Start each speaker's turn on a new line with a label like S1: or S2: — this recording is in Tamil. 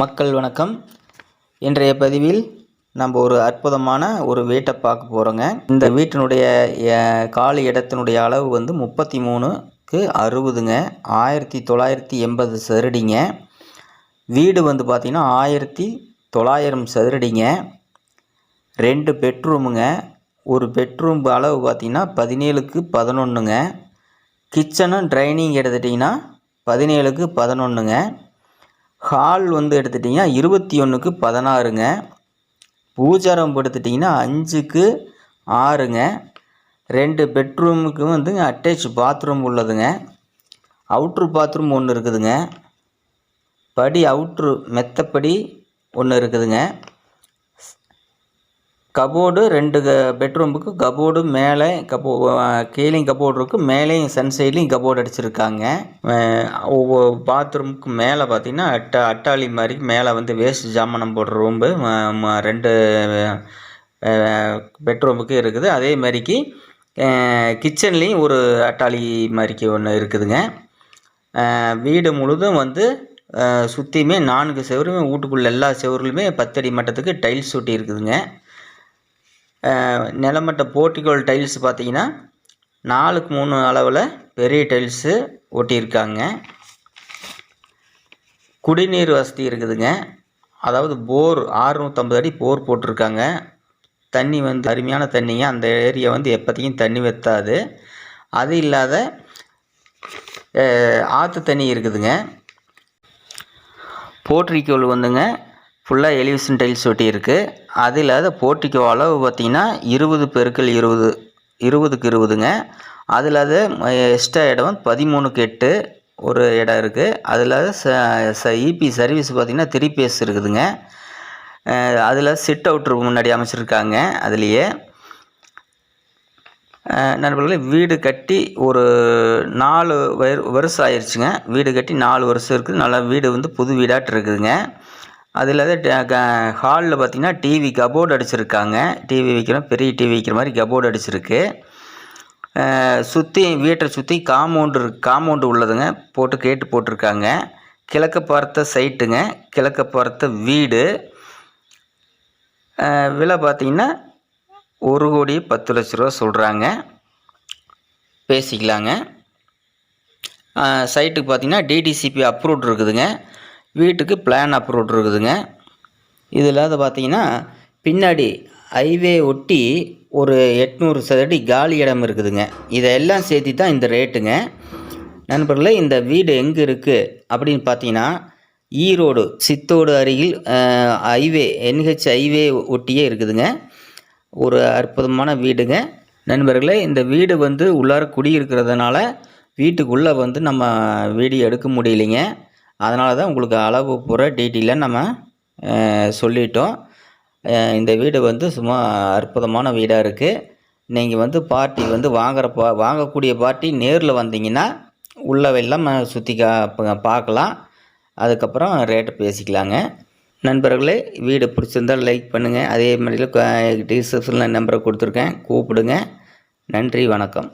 S1: மக்கள் வணக்கம். இன்றைய பதிவில் நம்ம ஒரு அற்புதமான ஒரு வீட்டை பார்க்க போகிறோங்க இந்த வீட்டினுடைய காலி இடத்தினுடைய அளவு வந்து முப்பத்தி மூணுக்கு அறுபதுங்க. ஆயிரத்தி தொள்ளாயிரத்தி எண்பது சதுரடிங்க வீடு வந்து பார்த்திங்கன்னா ஆயிரத்தி தொள்ளாயிரம் சதுரடிங்க ரெண்டு பெட்ரூமுங்க. ஒரு பெட்ரூம் அளவு பார்த்திங்கன்னா பதினேழுக்கு பதினொன்றுங்க கிச்சனும் ட்ரைனிங் எடுத்துட்டிங்கன்னா பதினேழுக்கு பதினொன்றுங்க ஹால் வந்து எடுத்துட்டிங்கன்னா இருபத்தி ஒன்றுக்கு பதினாறுங்க. பூஜாரம் எடுத்துட்டிங்கன்னா அஞ்சுக்கு ஆறுங்க. ரெண்டு பெட்ரூமுக்கு வந்துங்க அட்டாச் பாத்ரூம் உள்ளதுங்க. அவுட்ரு பாத்ரூம் ஒன்று இருக்குதுங்க. படி அவுட்ரு மெத்தப்படி ஒன்று இருக்குதுங்க. கபோர்டு ரெண்டு க- பெட்ரூமுக்கு கபோர்டு மேலே கபோ கீழேயும் கபோர்டு இருக்குது மேலேயும் சன் சைட்லேயும் கபோர்டு அடிச்சிருக்காங்க. ஒவ்வொரு பாத்ரூமுக்கு மேலே பார்த்தீங்கன்னா அட்ட அட்டாளி மாதிரி மேலே வந்து வேஸ்ட் ஜாமனம் போடுற ரூம்பு ரெண்டு பெட்ரூமுக்கு இருக்குது. அதே மாதிரிக்கு கிச்சன்லேயும் ஒரு அட்டாளி மாதிரிக்கு ஒன்று இருக்குதுங்க. வீடு முழுதும் வந்து சுற்றியுமே நான்கு செவருமே வீட்டுக்குள்ளே எல்லா செவருலையுமே பத்தடி மட்டத்துக்கு டைல்ஸ் ஒட்டி இருக்குதுங்க. நிலமட்ட போர்ட்டிகோல் டைல்ஸ் பார்த்தீங்கன்னா நாலுக்கு மூணு அளவில் பெரிய டைல்ஸு ஒட்டியிருக்காங்க. குடிநீர் வசதி இருக்குதுங்க. அதாவது போர் ஆறுநூற்றம்பது அடி போர் போட்டிருக்காங்க. தண்ணி வந்து அருமையான தண்ணிங்க. அந்த ஏரியா வந்து எப்போத்தையும் தண்ணி வற்றாது அது இல்லாத ஆற்று தண்ணி இருக்குதுங்க. போர்ட்ரிக்கோல் வந்துங்க. ஃபுல்லாக எலிவேஷன் டைல்ஸ் ஒட்டி இருக்குது அது இல்லாத போர்ட்டிக்கோ அளவு பார்த்தீங்கன்னா இருபது பெருக்கள் இருபது இருபதுக்கு இருபதுங்க. அது இல்லாத எக்ஸ்ட்ரா இடம் வந்து பதிமூணுக்கு எட்டு ஒரு இடம் இருக்குது அது இல்லாத ச ச இபி சர்வீஸ் பார்த்திங்கன்னா த்ரீ பேஸ் இருக்குதுங்க. அதில் சிட் அவுட்ரு முன்னாடி அமைச்சிருக்காங்க அதுலேயே. நண்பர்களே வீடு கட்டி ஒரு நாலு வரு வருஷம் ஆயிடுச்சுங்க வீடு கட்டி நாலு வருஷம் இருக்குது. நல்லா வீடு வந்து புது வீடாட்டு இருக்குதுங்க. அது இல்லாத ஹாலில் பார்த்தீங்கன்னா டிவி கபோர்டு அடிச்சிருக்காங்க. டிவி வைக்கிற பெரிய டிவி வைக்கிற மாதிரி கபோர்டு அடிச்சிருக்கு. சுற்றி வீட்டை சுற்றி காம்பவுண்டு காம்பவுண்டு உள்ளதுங்க. போட்டு கேட்டு போட்டிருக்காங்க. கிழக்க பார்த்த சைட்டுங்க. கிழக்க பார்த்த வீடு. விலை பார்த்திங்கன்னா ஒரு கோடி பத்து லட்ச ரூபா சொல்கிறாங்க பேசிக்கலாங்க. சைட்டுக்கு பார்த்தீங்கன்னா டிடிசிபி அப்ரூவ்ட் இருக்குதுங்க. வீட்டுக்கு பிளான் அப்ரூவ்ட் இருக்குதுங்க. இது இல்லாத பார்த்தீங்கன்னா பின்னாடி ஹைவே ஒட்டி ஒரு எட்நூறு சதடி காலி இடம் இருக்குதுங்க. இதெல்லாம் சேர்த்து தான் இந்த ரேட்டுங்க நண்பர்களே இந்த வீடு எங்கே இருக்குது அப்படின்னு பார்த்தீங்கன்னா ஈரோடு சித்தோடு அருகில் ஹைவே என்ஹெச் ஹைவே ஒட்டியே இருக்குதுங்க. ஒரு அற்புதமான வீடுங்க. நண்பர்களே இந்த வீடு வந்து உள்ளார குடியிருக்கிறதுனால வீட்டுக்குள்ளே வந்து நம்ம வீடியோ எடுக்க முடியலைங்க. அதனால தான் உங்களுக்கு அளவு பூரா டீட்டெயிலாக நம்ம சொல்லிட்டோம். இந்த வீடு வந்து சும்மா அற்புதமான வீடாக இருக்குது நீங்கள் வந்து பார்ட்டி வந்து வாங்குற பா வாங்கக்கூடிய பார்ட்டி நேரில் வந்தீங்கன்னா உள்ளவெல்லாம் சுற்றி கா பார்க்கலாம். அதுக்கப்புறம் ரேட்டை பேசிக்கலாங்க. நண்பர்களே வீடு பிடிச்சிருந்தால் லைக் பண்ணுங்கள் அதே மாதிரில டிஸ்கிரிப்ஷனில் நம்பரை கொடுத்துருக்கேன். கூப்பிடுங்க. நன்றி வணக்கம்.